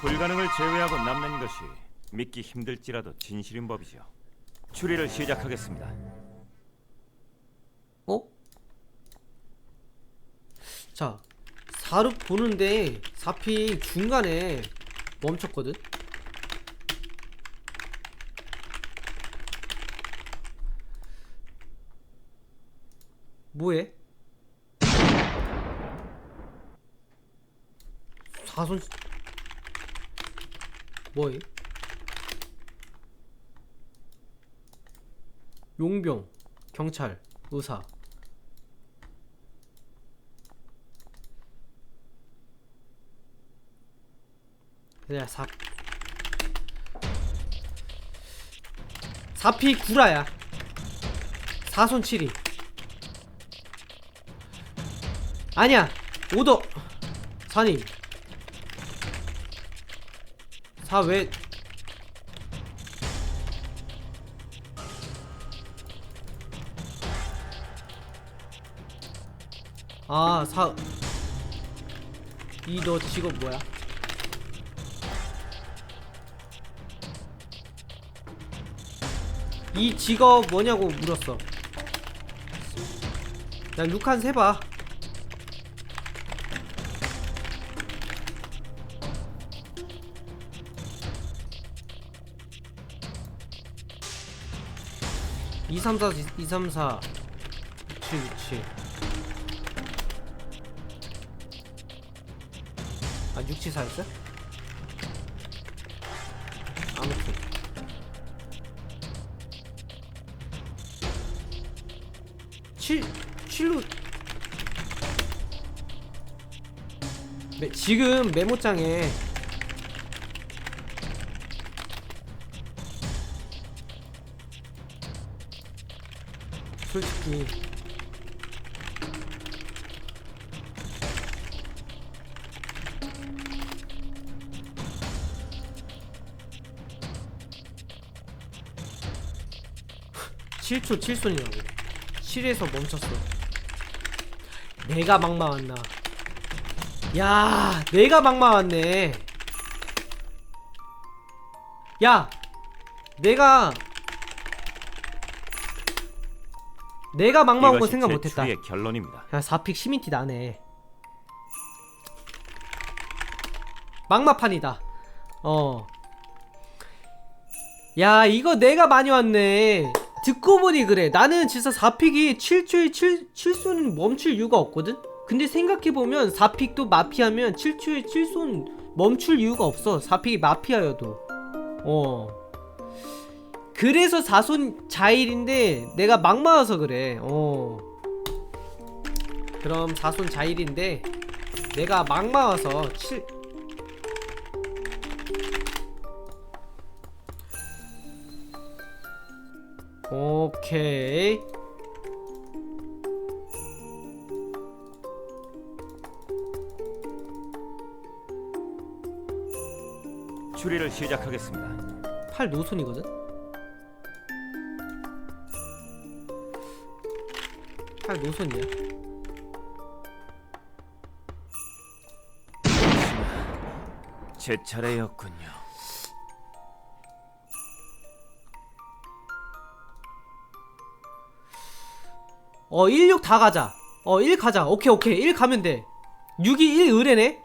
불가능을 제외하고 남는 것이 믿기 힘들지라도 진실인 법이죠. 추리를 시작하겠습니다. 어? 자, 4룩 보는데 4픽 중간에 멈췄거든? 뭐해? 사손 뭐해? 용병, 경찰, 의사. 그냥 사. 사피 구라야. 사손 칠이 아니야 오더. 사님 사왜 아, 사. 이 너 직업 뭐야? 이 직업 뭐냐고 물었어. 야, 룩한 세봐. 이삼사 이삼사 칠 칠. 아 674였어? 아무튼 칠 7로 네, 지금 메모장에 솔직히 칠 7초 7손이라고. 7에서 멈췄어. 내가 막마왔나 야 내가 막마왔네 야 내가 내가 막마온 건 생각 제 못했다. 추리의 결론입니다. 야 4픽 시민티 나네. 막마판이다. 어. 야 이거 내가 많이 왔네. 듣고 보니 그래. 나는 진짜 4픽이 7초에 7, 7손 멈출 이유가 없거든? 근데 생각해보면 4픽도 마피아면 7초에 7손 멈출 이유가 없어. 4픽이 마피아여도. 어 그래서 4손 자일인데 내가 막 맞아서 그래 어 그럼 4손 자일인데 내가 막 맞아서 7 오케이 추리를 시작하겠습니다. 팔 노손이거든? 팔 노손이야 제 차례였군요. 어, 16 다 가자. 어, 1 가자. 오케이, 오케이. 1 가면 돼. 6이 1 의뢰네?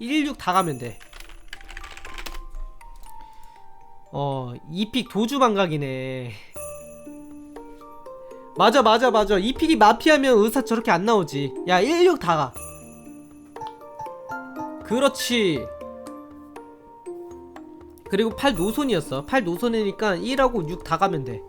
116다 가면 돼. 어, 2픽 도주 반각이네. 맞아, 맞아, 맞아. 2픽이 마피아면 의사 저렇게 안 나오지. 야, 16다 가. 그렇지. 그리고 8 노손이었어. 8 노손이니까 1하고 6 다 가면 돼.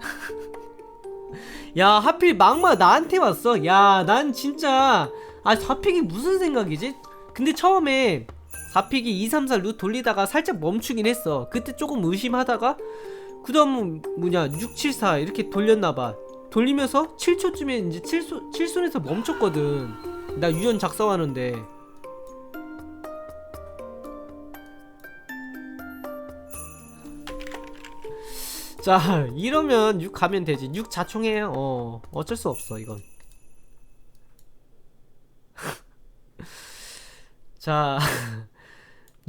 야 하필 막마 나한테 왔어 야 난 진짜 아 4픽이 무슨 생각이지? 근데 처음에 4픽이 2, 3, 4 루 돌리다가 살짝 멈추긴 했어 그때 조금 의심하다가 그 다음은 뭐냐 6, 7, 4 이렇게 돌렸나봐 돌리면서 7초쯤에 이제 7손, 7손에서 멈췄거든. 나 유연 작성하는데. 자 이러면 6 가면 되지. 6 자총해요. 어 어쩔 수 없어 이건. 자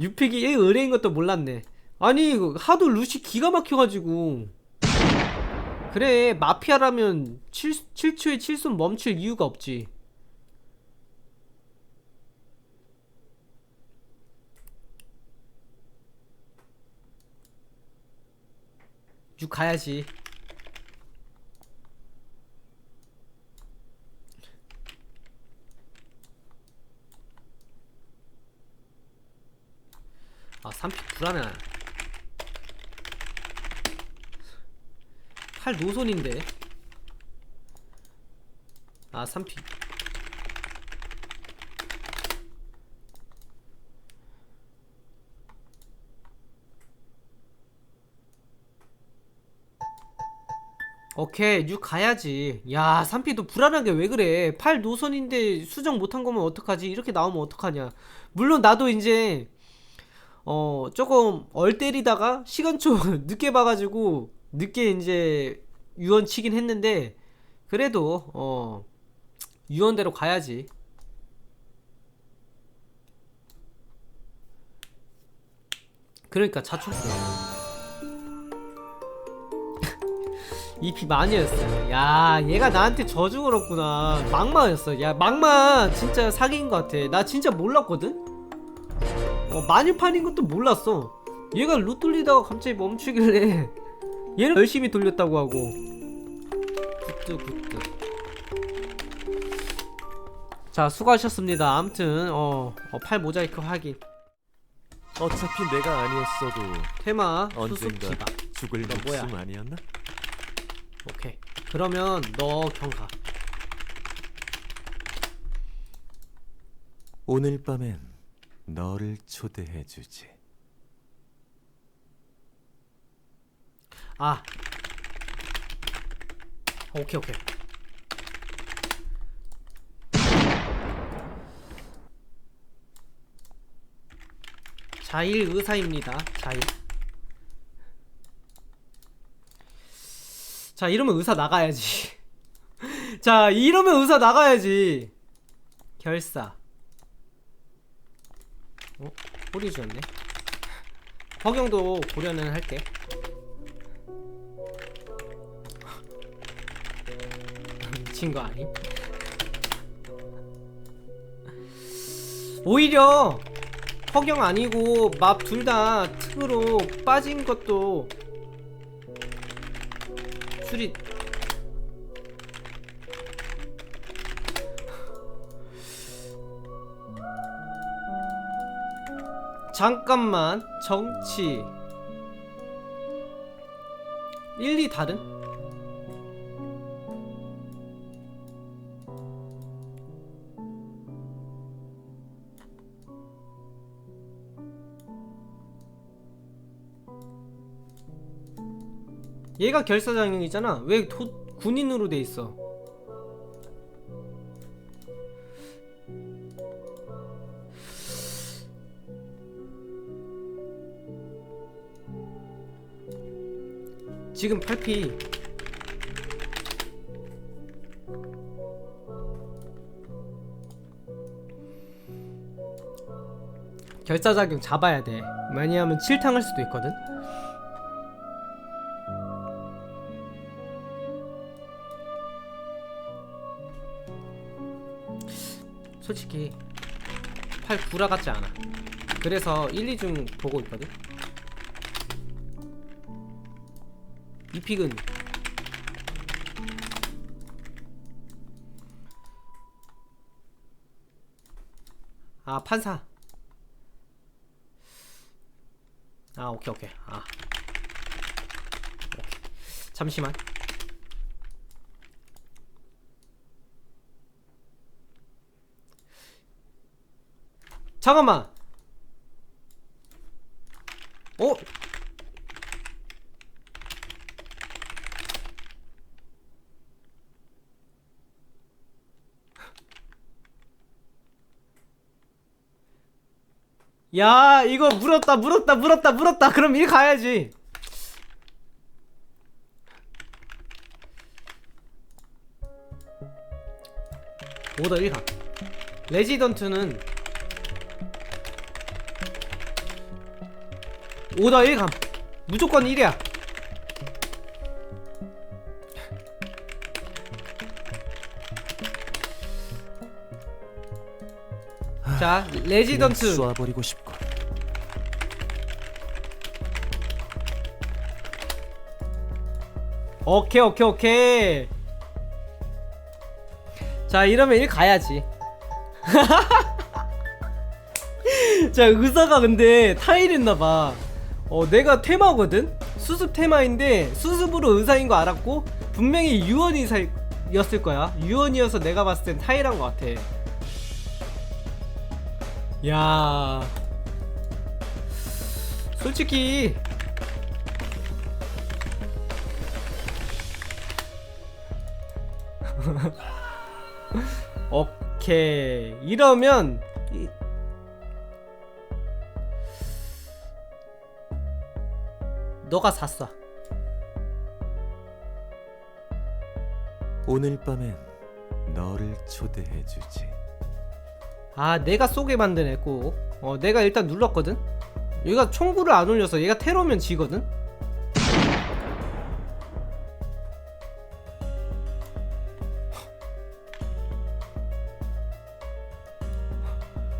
유픽이 1 의뢰인 것도 몰랐네. 아니 하도 루시 기가 막혀가지고 그래 마피아라면 7, 7초에 7손 멈출 이유가 없지. 육 가야지. 아 3픽 불안해 팔 노손인데. 아 3픽 오케이 6 가야지. 야 3피도 불안하게 왜 그래? 8 노선인데 수정 못한 거면 어떡하지? 이렇게 나오면 어떡하냐? 물론 나도 이제 어 조금 얼 때리다가 시간초 늦게 봐가지고 늦게 이제 유언 치긴 했는데 그래도 어 유언대로 가야지 그러니까 자초했어 잎이 마녀였어요. 야, 얘가 나한테 저주 걸었구나. 막마였어. 야, 막마 진짜 사기인 것 같아. 나 진짜 몰랐거든? 어, 마녀판인 것도 몰랐어. 얘가 루 돌리다가 갑자기 멈추길래 얘는 열심히 돌렸다고 하고. 굿드, 굿드. 자, 수고하셨습니다. 암튼, 어, 어, 팔 모자이크 확인. 어차피 내가 아니었어도 테마, 언젠가 수수키바. 죽을 너 뭐야? 목숨 아니었나? 오케이. 그러면 너 경가. 오늘 밤엔 너를 초대해 주지. 아. 오케이, 오케이. 자일 의사입니다. 자일. 자, 이러면 의사 나가야지. 자, 이러면 의사 나가야지. 결사. 어? 꼬리 주었네. 허경도 고려는 할게. 미친 거 아니? 오히려 허경 아니고 맙 둘 다 특으로 빠진 것도 수리 잠깐만 정치 1, 2 다른? 얘가 결사장령이잖아. 왜 도, 군인으로 돼 있어? 지금 8피 결사작용 잡아야 돼. 왜냐하면 7탕 할 수도 있거든. 솔직히 8 구라 같지 않아. 그래서 1, 2중 보고 있거든. 이 픽은 아 판사 아 오케이 오케이 아 오케이. 잠시만 잠깐만. 어? 야 이거 물었다 물었다 물었다 물었다. 그럼 일 가야지. 오더 1가. 레지던트는 오더 1감. 무조건 1이야. 자 레지던트. 쏴버리고 싶고. 오케이 오케이 오케이. 자 이러면 일 가야지. 자 의사가 근데 타일했나봐 어 내가 테마거든? 수습 테마인데 수습으로 의사인 거 알았고 분명히 유언이었을 거야. 유언이어서 내가 봤을 땐 타일한 거 같아. 야. 솔직히 오케이. 이러면 너가 샀어. 오늘 밤엔 너를 초대해 주지. 아 내가 쏘게 만드네 꼭 어 내가 일단 눌렀거든? 얘가 총구를 안 올려서 얘가 테러면 지거든?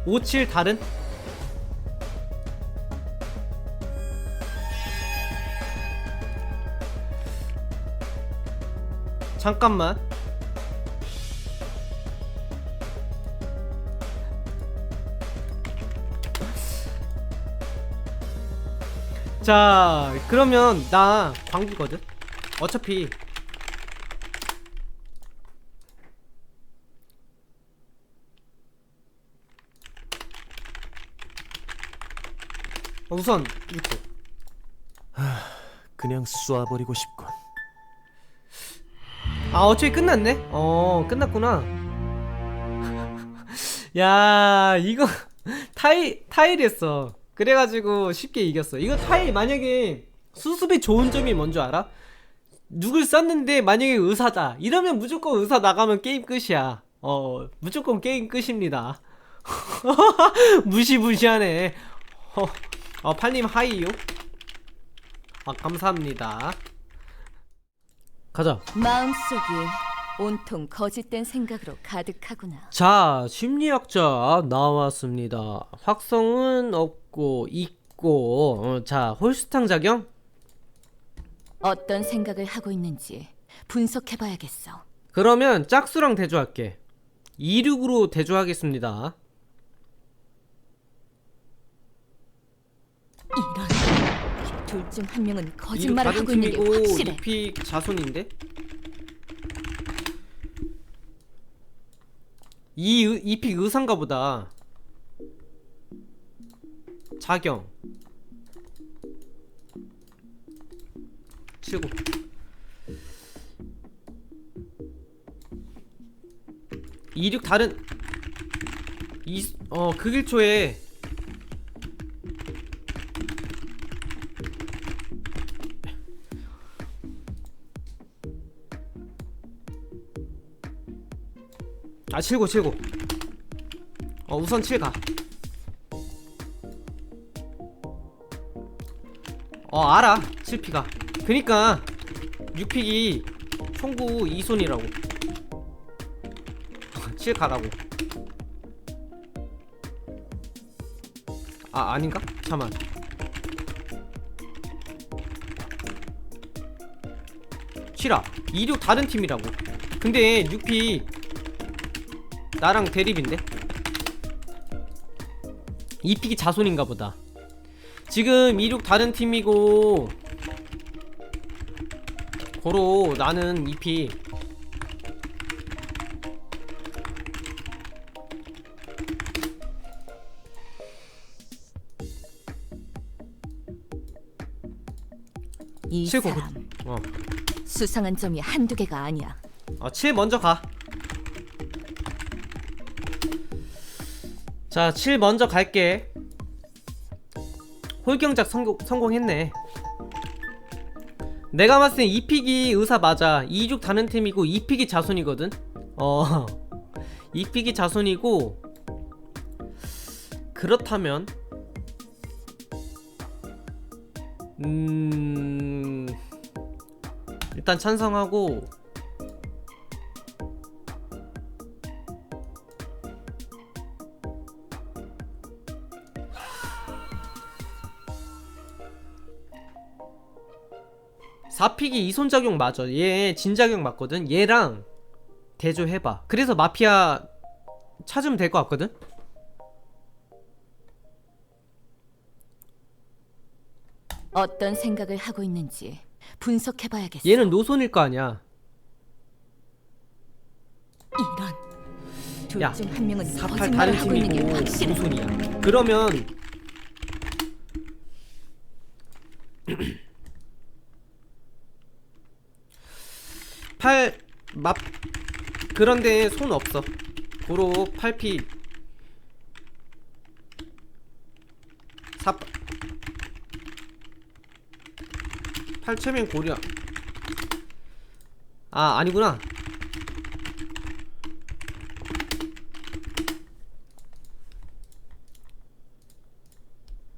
오칠 다른 잠깐만. 자 그러면 나 광기거든. 어차피. 어, 우선 이거 그냥 쏴버리고 싶군. 아 어차피 끝났네? 어 끝났구나. 야 이거 타일 타일했어. 그래가지고 쉽게 이겼어. 이거 타일 만약에 수습이 좋은 점이 뭔 줄 알아? 누굴 쐈는데 만약에 의사다. 이러면 무조건 의사 나가면 게임 끝이야. 어 무조건 게임 끝입니다. 무시무시하네. 어, 어 팔님 하이요? 아 감사합니다 가자 마음속이 온통 거짓된 생각으로 가득하구나. 자, 심리학자 나왔습니다. 확성은 없고 있고 어, 자, 홀스탕 작용? 어떤 생각을 하고 있는지 분석해봐야겠어. 그러면 짝수랑 대조할게. 26으로 대조하겠습니다. 둘 중 한 명은 26 거짓말을 하고 있는 게 확실해. 6픽 자손인데? 이 의- 이픽 의상가 보다. 자경. 치고. 이륙 다른 이 어 극일초에 아 칠고 칠고 어 우선 7가. 어 알아. 7피가. 그니까 6픽이 총구 2손이라고. 7 가라고. 아 아닌가? 잠만. 칠아. 26 다른 팀이라고. 근데 6피 나랑 대립인데? 이 픽이 자손인가 보다 지금 26 다른 팀이고 고로 나는 2피 이 칠고 사람 어. 수상한 점이 한두 개가 아니야. 어, 7 먼저 가. 자, 7 먼저 갈게. 홀경작 성공, 성공했네. 내가 봤을 땐 2픽이 의사 맞아. 26 다른 팀이고 2픽이 자손이거든. 어. 2픽이 자손이고 그렇다면 음 일단 찬성하고 사픽이 이손작용 맞아. 얘 진작용 맞거든. 얘랑 대조해봐. 그래서 마피아 찾으면 될 것 같거든. 어떤 생각을 하고 있는지 분석해봐야겠어. 얘는 노손일 거 아니야. 이런. 야, 둘 중 한 명은 사팔 거짓말을 다른 하고 있는 게 팀이고 확실해. 노손이야. 그러면 팔맛 그런데 손 없어. 고로 8피 사 팔체면 고려 아 아니구나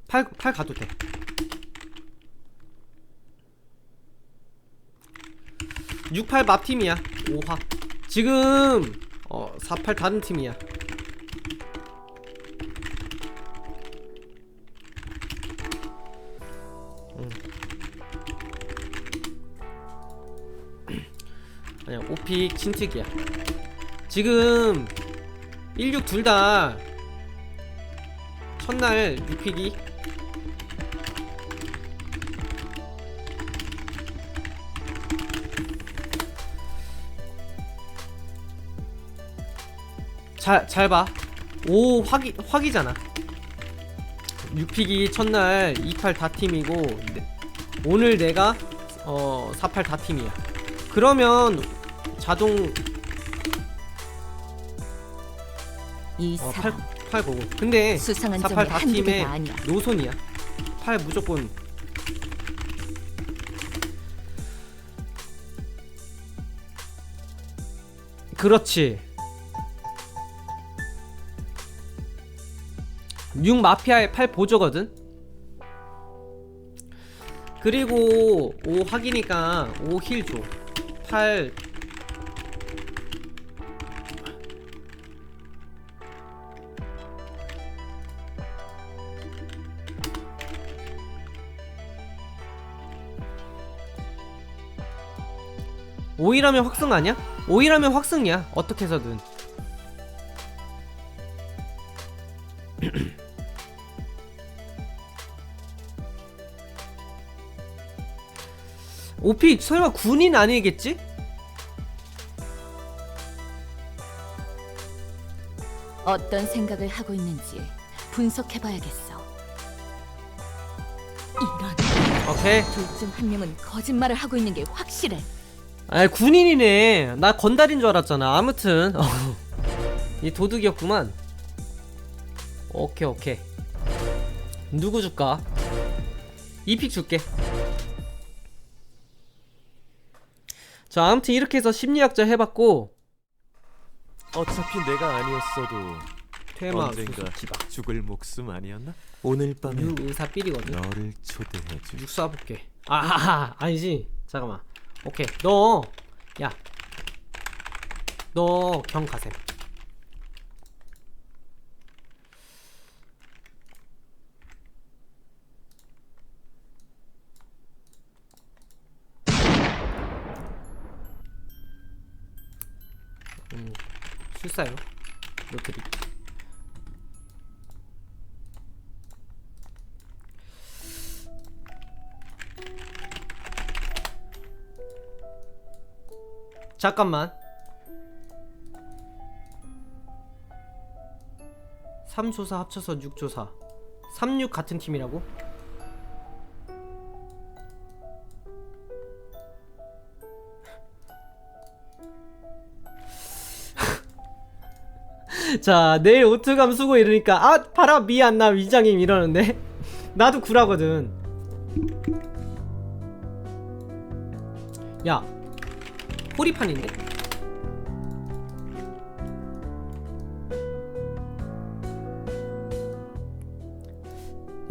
팔, 팔 가도 돼. 육팔 맙팀이야. 5화. 지금 어, 48 다른 팀이야. 음. 아니야, 5픽 친특이야. 지금 16 둘 다 첫날 6픽이 잘, 잘 봐. 5 확이, 확이잖아. 6픽이 첫날 28다 팀이고, 네- 오늘 내가, 어, 48다 팀이야. 그러면, 자동, 이 어, 8, 사람 8 보고. 근데, 수상한 48 점이 다 한두 팀의 개가 아니야. 노손이야. 8 무조건. 그렇지. 6 마피아의 8 보조거든. 그리고 5 확이니까 5 힐 줘. 8 5일하면 확승 아니야? 5일하면 확승이야. 어떻게 해서든. 오피 설마 군인 아니겠지? 어떤 생각을 하고 있는지 분석해봐야겠어. 이런. 오케이. 둘 중 한 명은 거짓말을 하고 있는 게 확실해. 아 군인이네. 나 건달인 줄 알았잖아. 아무튼 이 도둑이었구만. 오케이 오케이. 누구 줄까? 이픽 줄게. 자 아무튼 이렇게 해서 심리학자 해봤고 어차피 내가 아니었어도 테마 언젠가 수수치바 죽을 목숨 아니었나? 오늘 밤에 유의사 삘이거든. 너를 초대해주지. 육 쏴볼게. 아 아니지. 잠깐만. 오케이. 너 야. 너 경 가셈. 음, 술사요. 로트리. 잠깐만. 3조사 합쳐서 6조사. 36 같은 팀이라고? 자, 내일 오트감 수고 이러니까 아, 파라 미안 나 위장임 이러는데. 나도 구라거든. 야, 호리판인데?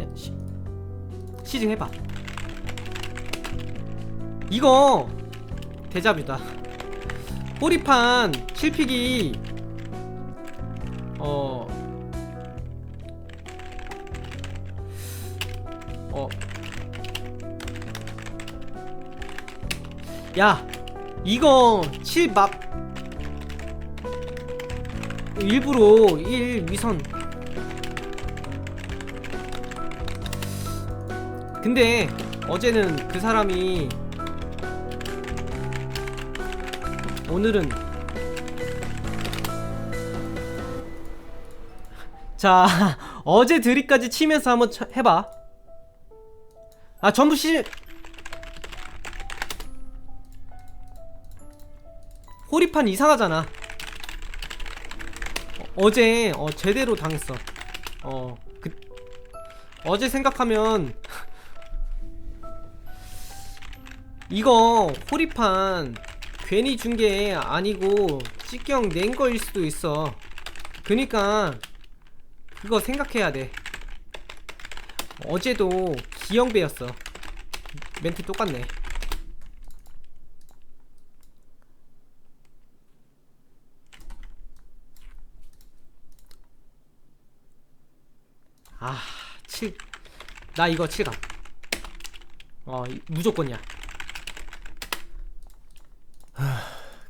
야, 시, 시즌 해봐. 이거 대자뷰다 호리판 실픽이 어... 어... 야 이거 7막 일부러 1 위선. 근데 어제는 그 사람이 오늘은 자 어제 드립까지 치면서 한번 쳐- 해봐. 아 전부 실 호리판 이상하잖아. 어, 어제 어 제대로 당했어. 어 그 어제 생각하면 이거 호리판 괜히 준 게 아니고 찌경 낸 거일 수도 있어. 그니까 그거 생각해야 돼 어제도 기영배였어 멘트 똑같네 아, 7. 나 이거 7감. 어, 이- 무조건이야.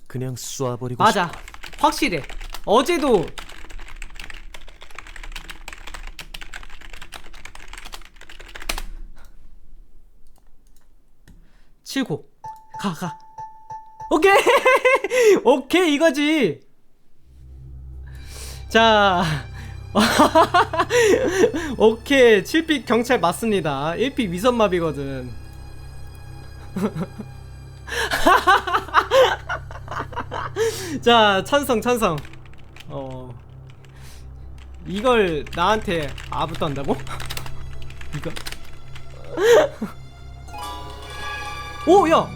그냥 쏴버리고 맞아. 확실해. 어제도 칠고 가 가. 오케이 오케이 이거지. 자. 오케이 7픽 경찰 맞습니다 1픽 위선마비거든 자 찬성 찬성 어 이걸 나한테 아부터 한다고? 이거 오 야!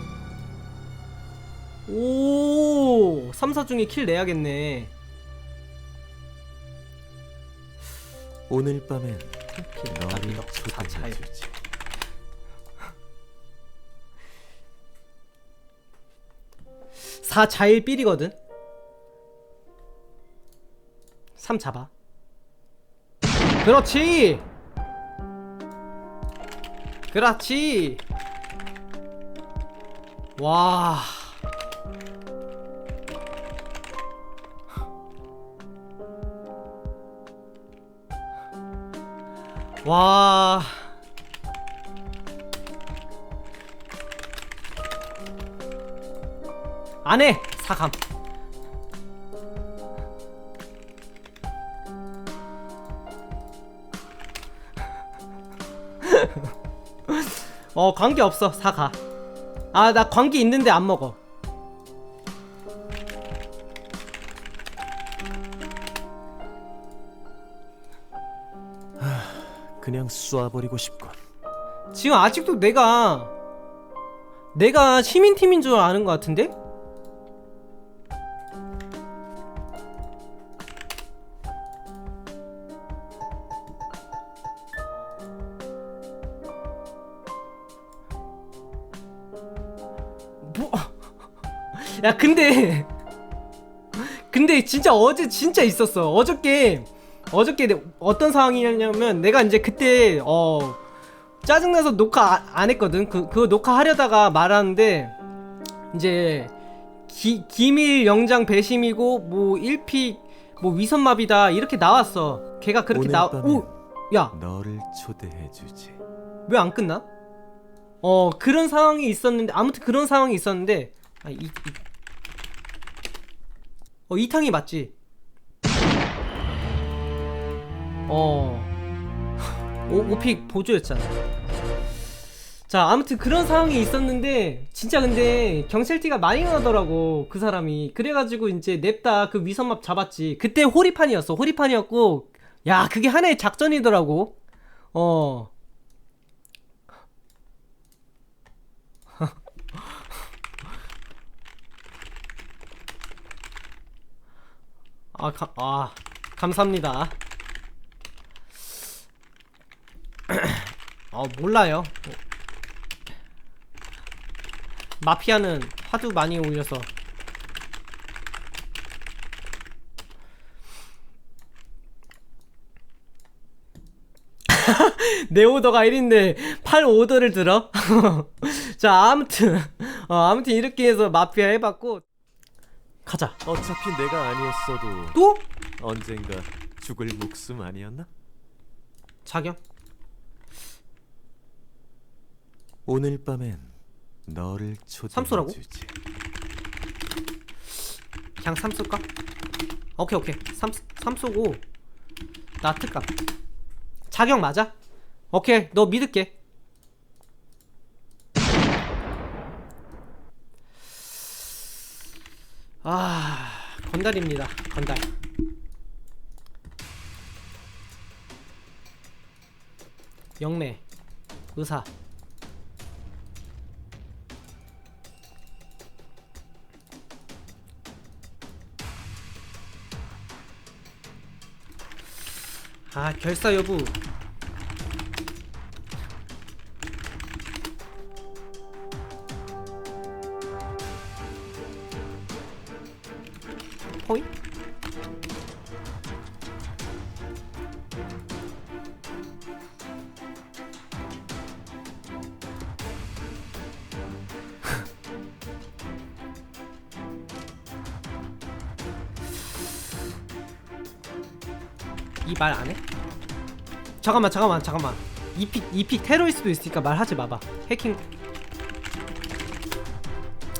오 3사 중에 킬 내야겠네 오늘 밤엔 오케이 너를 사차이. 초대해주지. 사자일 삘이거든 3 잡아 그렇지 그렇지 와 와. 안 해. 사감. 어, 관계 없어. 사가. 아, 나 관계 있는데 안 먹어. 그냥 쏴버리고 싶군. 지금 아직도 내가 내가 시민팀인 줄 아는 것 같은데? 야 근데 근데 진짜 어제 진짜 있었어 어저께 어저께 내- 어떤 상황이냐면 내가 이제 그때 어 짜증나서 녹화 아- 안 했거든. 그, 그거 녹화하려다가 말하는데, 이제, 기, 기밀 영장 배심이고, 뭐, 1픽, 뭐, 위선마비다, 이렇게 나왔어. 걔가 그렇게 오늘 나, 밤엔 오! 야, 너를 초대해주지. 왜 안 끝나? 어, 그런 상황이 있었는데, 아무튼 그런 상황이 있었는데, 아, 이, 이. 어, 이탕이 맞지? 어. 오, 오픽 보조였잖아. 자, 아무튼 그런 상황이 있었는데, 진짜 근데 경찰티가 많이 나더라고, 그 사람이. 그래가지고 이제 냅다 그 위선맵 잡았지. 그때 호리판이었어, 호리판이었고, 야, 그게 하나의 작전이더라고. 어. 아, 가, 아, 감사합니다. 어 몰라요 마피아는 하도 많이 올려서 내 오더가 1인데 8 오더를 들어? 자 아무튼 어, 아무튼 이렇게 해서 마피아 해봤고 가자 어차피 내가 아니었어도 또? 언젠가 죽을 목숨 아니었나? 자경 오늘 밤엔 너를 삼소라고? 초대해주지. 그냥 3 쏠까? 오케이 오케이 3, 삼 쏘고 나 특값 자경 맞아? 오케이 너 믿을게 아 건달입니다. 건달. 영매 의사. 아 결사 여부 호이? 이 말 안 해? 잠깐만 잠깐만 잠깐만. 이픽 이픽 테러일 수도 있으니까 말하지 마봐. 해킹.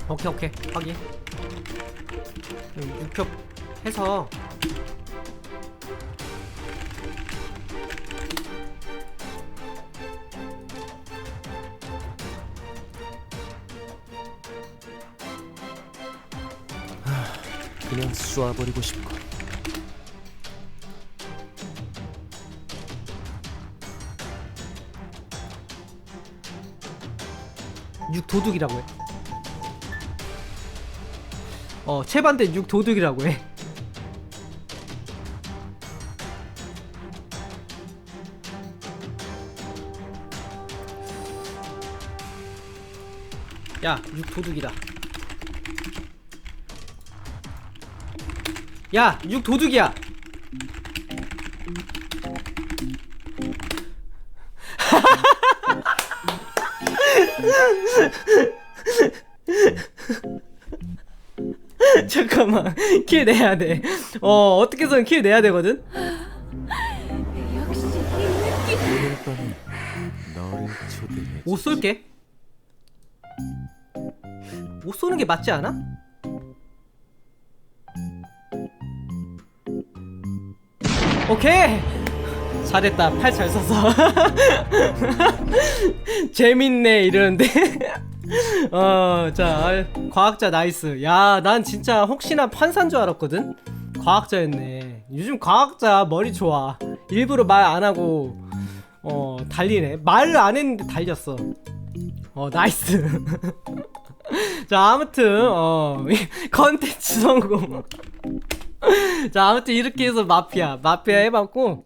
오케이 오케이. 확인 음, 육협 해서 그냥 쏘아버리고 싶고. 육도둑이라고 해. 어, 채반대 육도둑이라고 해. 야, 육도둑이다. 야, 육도둑이야. 잠깐만 킬 내야 돼. 어 어떻게 해서는 킬 내야 되거든. 역시 오늘 밤엔 너를 초대해. 옷 쏠게. 옷 쏘는 게 맞지 않아? 오케이 잘했다 팔 잘 써서 재밌네 이러는데 어자 과학자 나이스. 야 난 진짜 혹시나 판사인 줄 알았거든? 과학자였네. 요즘 과학자 머리 좋아. 일부러 말 안 하고 어 달리네. 말을 안 했는데 달렸어. 어 나이스. 자 아무튼 어 컨텐츠 성공. 자 아무튼 이렇게 해서 마피아. 마피아 해봤고